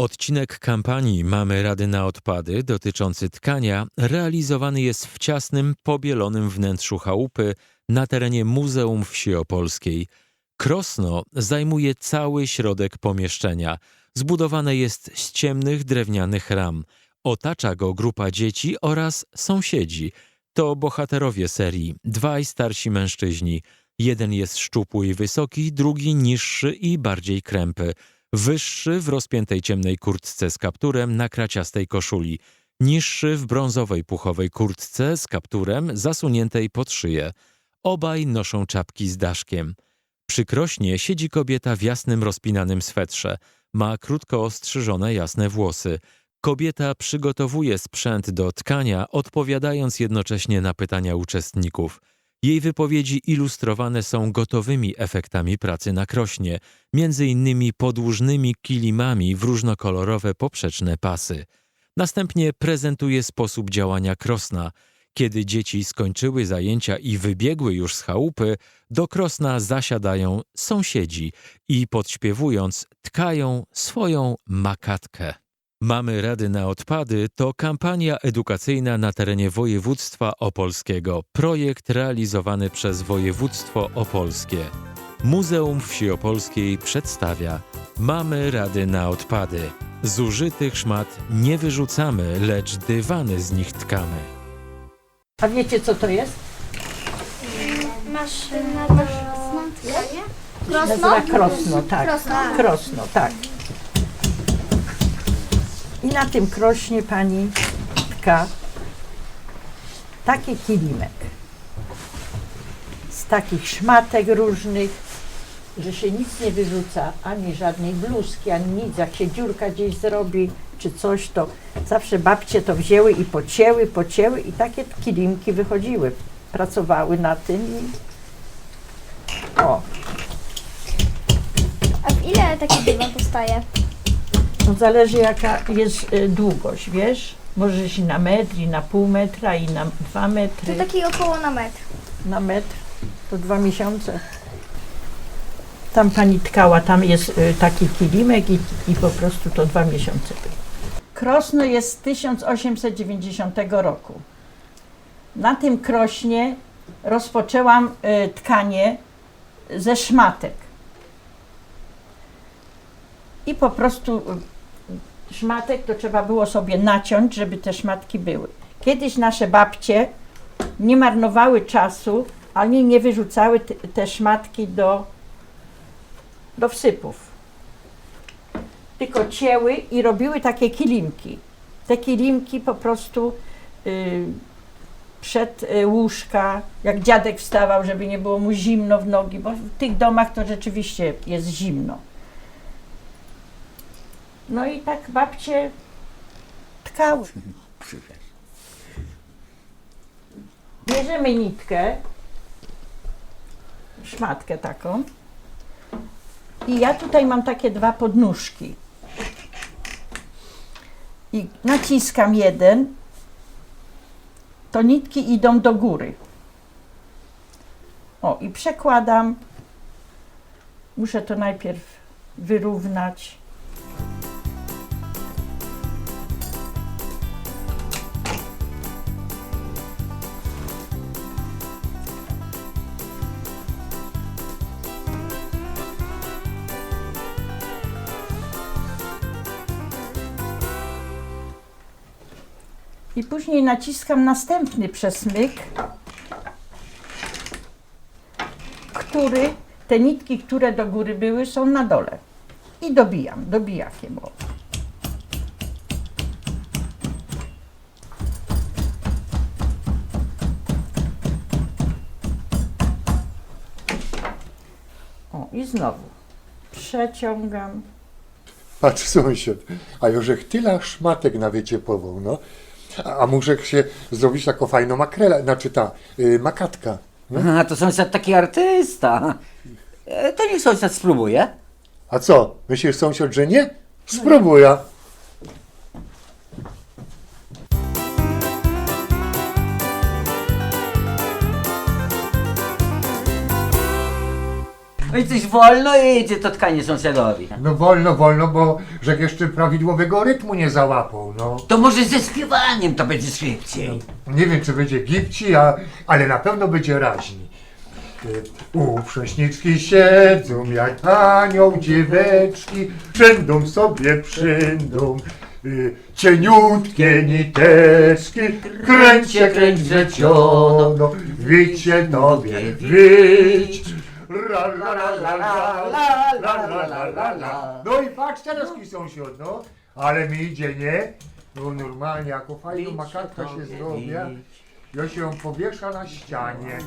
Odcinek kampanii Mamy Rady na Odpady dotyczący tkania realizowany jest w ciasnym, pobielonym wnętrzu chałupy na terenie Muzeum Wsi Opolskiej. Krosno zajmuje cały środek pomieszczenia. Zbudowane jest z ciemnych drewnianych ram. Otacza go grupa dzieci oraz sąsiedzi. To bohaterowie serii, dwaj starsi mężczyźni. Jeden jest szczupły i wysoki, drugi niższy i bardziej krępy. Wyższy w rozpiętej ciemnej kurtce z kapturem na kraciastej koszuli, niższy w brązowej puchowej kurtce z kapturem zasuniętej pod szyję. Obaj noszą czapki z daszkiem. Przy krośnie siedzi kobieta w jasnym rozpinanym swetrze. Ma krótko ostrzyżone jasne włosy. Kobieta przygotowuje sprzęt do tkania, odpowiadając jednocześnie na pytania uczestników. Jej wypowiedzi ilustrowane są gotowymi efektami pracy na krośnie, między innymi podłużnymi kilimami w różnokolorowe poprzeczne pasy. Następnie prezentuje sposób działania krosna. Kiedy dzieci skończyły zajęcia i wybiegły już z chałupy, do krosna zasiadają sąsiedzi i podśpiewując tkają swoją makatkę. Mamy Rady na Odpady to kampania edukacyjna na terenie województwa opolskiego. Projekt realizowany przez województwo opolskie. Muzeum Wsi Opolskiej przedstawia Mamy Rady na Odpady. Zużytych szmat nie wyrzucamy, lecz dywany z nich tkamy. A wiecie co to jest? Maszyna do tkania? Nazywa krosno, tak. Krosno. Krosno, tak. I na tym krośnie pani tka taki kilimek z takich szmatek różnych, że się nic nie wyrzuca, ani żadnej bluzki, ani nic. Jak się dziurka gdzieś zrobi, czy coś, to zawsze babcie to wzięły i pocięły, pocięły i takie kilimki wychodziły. Pracowały na tym i o, A ile taki dywan powstaje? No zależy jaka jest y, długość, wiesz? Możesz i na metr, i na pół metra, i na dwa To metry. taki około na metr. Na metr to dwa miesiące. Tam pani tkała, tam jest y, taki kilimek i, i po prostu to dwa miesiące. Krosno jest z 1890 roku. Na tym krośnie rozpoczęłam y, tkanie ze szmatek. I po prostu szmatek to trzeba było sobie naciąć, żeby te szmatki były. Kiedyś nasze babcie nie marnowały czasu, ani nie wyrzucały te, te szmatki do, do wsypów. Tylko cięły i robiły takie kilimki. Te kilimki po prostu y, przed y, łóżka, jak dziadek wstawał, żeby nie było mu zimno w nogi, bo w tych domach to rzeczywiście jest zimno. No i tak babcie tkały. Bierzemy nitkę, szmatkę taką i ja tutaj mam takie dwa podnóżki. I naciskam jeden, to nitki idą do góry. O, i przekładam. Muszę to najpierw wyrównać. I później naciskam następny przesmyk, który, te nitki, które do góry były, są na dole. I dobijam, dobijakiem. O. O, i znowu przeciągam. Patrz sąsiad, a Jorzech tyle szmatek na wiecie pową, no. A, a muszę się zrobić taką fajną makrela, znaczy ta y, makatka. No. A to sąsiad taki artysta. E, To niech sąsiad spróbuje. A co, myślisz sąsiad, że nie? Spróbuję. Oj, coś wolno idzie to tkanie sąsiadowi. No wolno, wolno, bo żech jeszcze prawidłowego rytmu nie załapał, no. To może ze śpiewaniem to będzie szybciej. Nie wiem, czy będzie gipci, a, ale na pewno będzie raźni. Y, U prześniczki siedzą jak anioł dzieweczki, przędą sobie przędą. Y, Cieniutkie niteczki, kręcie, kręcie ciono, wicie tobie, wić. Ra, la, la, la, la, la, la, la, la, la, la. No i patrz teraz, ki sąsiad, no. Ale mi idzie, nie? No normalnie, jako fajną makatka się zrobię. Ja się ją powiesza na ścianie.